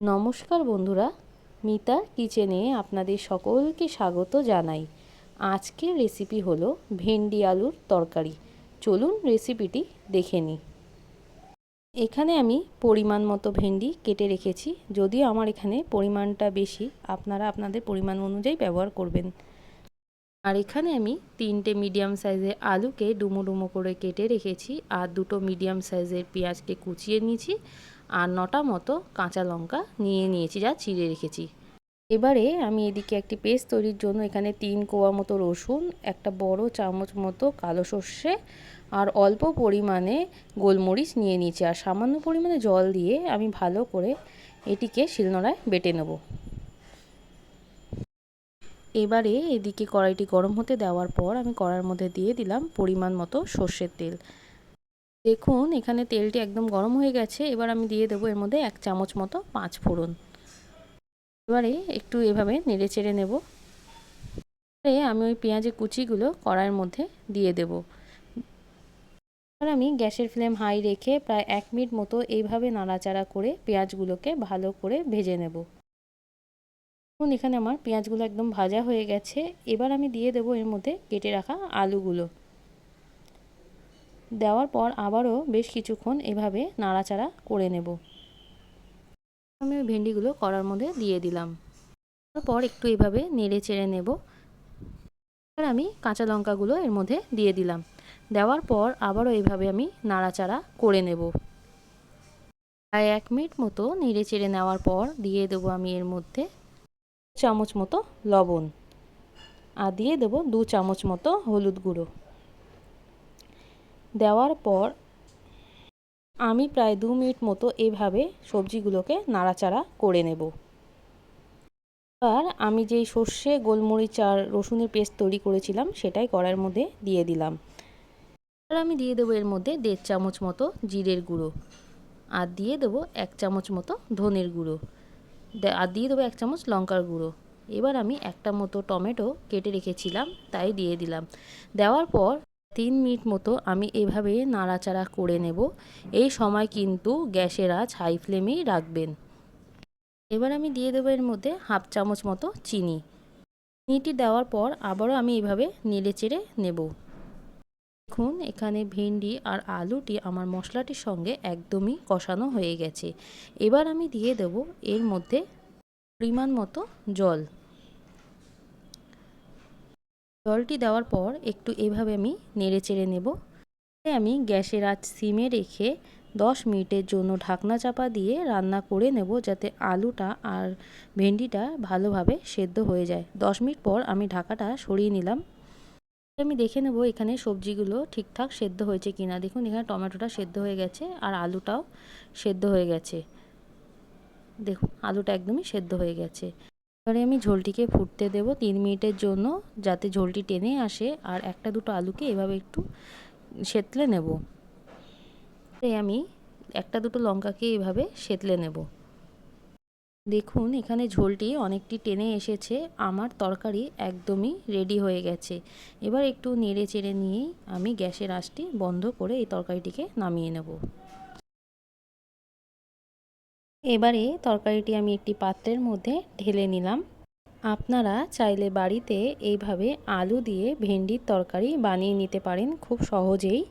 নমস্কার বন্ধুরা, মিতার কিচেনে আপনাদের সকলকে স্বাগত জানাই। আজকের রেসিপি হলো ভেন্ডি আলুর তরকারি। চলুন রেসিপিটি দেখে নিই। এখানে আমি পরিমাণ মতো ভেন্ডি কেটে রেখেছি। যদিও আমার এখানে পরিমাণটা বেশি, আপনারা আপনাদের পরিমাণ অনুযায়ী ব্যবহার করবেন। আর এখানে আমি তিনটে মিডিয়াম সাইজের আলুকে ডুমো ডুমো করে কেটে রেখেছি আর দুটো মিডিয়াম সাইজের পেঁয়াজকে কুচিয়ে নিয়েছি। আর নটা মতো কাঁচা লঙ্কা নিয়ে নিয়েছি, যা চিড়ে রেখেছি। এবারে আমি এদিকে একটি পেস্ট তৈরির জন্য এখানে তিন কোয়া মতো রসুন, একটা বড় চামচ মতো কালো সর্ষে আর অল্প পরিমাণে গোলমরিচ নিয়ে নিয়েছি। আর সামান্য পরিমাণে জল দিয়ে আমি ভালো করে এটিকে শিলনোড়ায় বেটে নেব। এবারে এদিকে কড়াইটি গরম হতে দেওয়ার পর আমি কড়ার মধ্যে দিয়ে দিলাম পরিমাণ মতো সর্ষের তেল। দেখুন, এখানে তেলটি একদম গরম হয়ে গেছে। এবার আমি দিয়ে দেবো এর মধ্যে এক চামচ মতো পাঁচ ফোড়ন। এবারে একটু এভাবে নেড়ে চেড়ে নেব। এবারে আমি ওই পেঁয়াজের কুচিগুলো কড়াইয়ের মধ্যে দিয়ে দেব। এবার আমি গ্যাসের ফ্লেম হাই রেখে প্রায় এক মিনিট মতো এইভাবে নাড়াচাড়া করে পেঁয়াজগুলোকে ভালো করে ভেজে নেব। দেখুন, এখানে আমার পেঁয়াজগুলো একদম ভাজা হয়ে গেছে। এবার আমি দিয়ে দেবো এর মধ্যে কেটে রাখা আলুগুলো। দেওয়ার পর আবারও বেশ কিছুক্ষণ এভাবে নাড়াচাড়া করে নেব। আমি ওই ভেন্ডিগুলো করার মধ্যে দিয়ে দিলাম। তারপর একটু এভাবে নেড়ে চেড়ে নেব। এবার আমি কাঁচা লঙ্কাগুলো এর মধ্যে দিয়ে দিলাম। দেওয়ার পর আবারও এভাবে আমি নাড়াচাড়া করে নেব। প্রায় এক মিনিট মতো নেড়ে চেড়ে নেওয়ার পর দিয়ে দেবো আমি এর মধ্যে চামচ মতো লবণ। আর দিয়ে দেবো দু চামচ মতো হলুদ গুঁড়ো। দেওয়ার পর আমি প্রায় দু মিনিট মতো এভাবে সবজিগুলোকে নাড়াচাড়া করে নেব। এবার আমি যেই সর্ষে, গোলমরিচ আর রসুনের পেস্ট তৈরি করেছিলাম, সেটাই কড়াইয়ের মধ্যে দিয়ে দিলাম। আর আমি দিয়ে দেবো এর মধ্যে দেড় চামচ মতো জিরের গুঁড়ো আর দিয়ে দেবো এক চামচ মতো ধনের গুঁড়ো। আর দিয়ে দেবো এক চামচ লঙ্কার গুঁড়ো। এবার আমি একটা মতো টমেটো কেটে রেখেছিলাম, তাই দিয়ে দিলাম। দেওয়ার পর তিন মিনিট মতো আমি এভাবে নাড়াচাড়া করে নেব। এই সময় কিন্তু গ্যাসের আঁচ হাই ফ্লেমেই রাখবেন। এবার আমি দিয়ে দেবো এর মধ্যে হাফ চামচ মতো চিনি। চিনিটি দেওয়ার পর আবারও আমি এভাবে নেড়ে চেড়ে নেব। দেখুন, এখানে ভেন্ডি আর আলুটি আমার মশলাটির সঙ্গে একদমই কষানো হয়ে গেছে। এবার আমি দিয়ে দেব এর মধ্যে পরিমাণ মতো জল। জলটি দেওয়ার পর একটু এভাবে আমি নেড়ে চেড়ে নেব। আমি গ্যাসের আঁচ সিমে রেখে দশ মিনিটের জন্য ঢাকনা চাপা দিয়ে রান্না করে নেব যাতে আলুটা আর ভেন্ডিটা ভালোভাবে সেদ্ধ হয়ে যায়। দশ মিনিট পর আমি ঢাকাটা সরিয়ে নিলাম। আমি দেখে নেব এখানে সবজিগুলো ঠিকঠাক সেদ্ধ হয়েছে কিনা। দেখুন, এখানে টমেটোটা সেদ্ধ হয়ে গেছে আর আলুটাও সেদ্ধ হয়ে গেছে। দেখুন, আলুটা একদমই সেদ্ধ হয়ে গেছে। এবারে আমি ঝোলটিকে ফুটতে দেব তিন মিনিটের জন্য যাতে ঝোলটি টেনে আসে আর একটা দুটো আলুকে এভাবে একটু সেতলে নেব। আমি একটা দুটো লঙ্কাকে এভাবে সেতলে নেব। দেখুন, এখানে ঝোলটি অনেকটি টেনে এসেছে, আমার তরকারি একদমই রেডি হয়ে গেছে। এবার একটু নেড়ে চেড়ে নিয়েই আমি গ্যাসের আঁচটি বন্ধ করে এই তরকারিটিকে নামিয়ে নেব। এবারে তরকারিটি আমি একটি পাত্রের মধ্যে ঢেলে নিলাম। আপনারা চাইলে বাড়িতে এইভাবে আলু দিয়ে ভেন্ডির তরকারি বানিয়ে নিতে পারেন খুব সহজেই।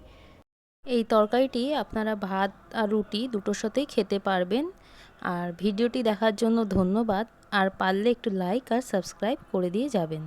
এই তরকারিটি আপনারা ভাত আর রুটি দুটোর সাথেই খেতে পারবেন। আর ভিডিওটি দেখার জন্য ধন্যবাদ। আর পারলে একটু লাইক আর সাবস্ক্রাইব করে দিয়ে যাবেন।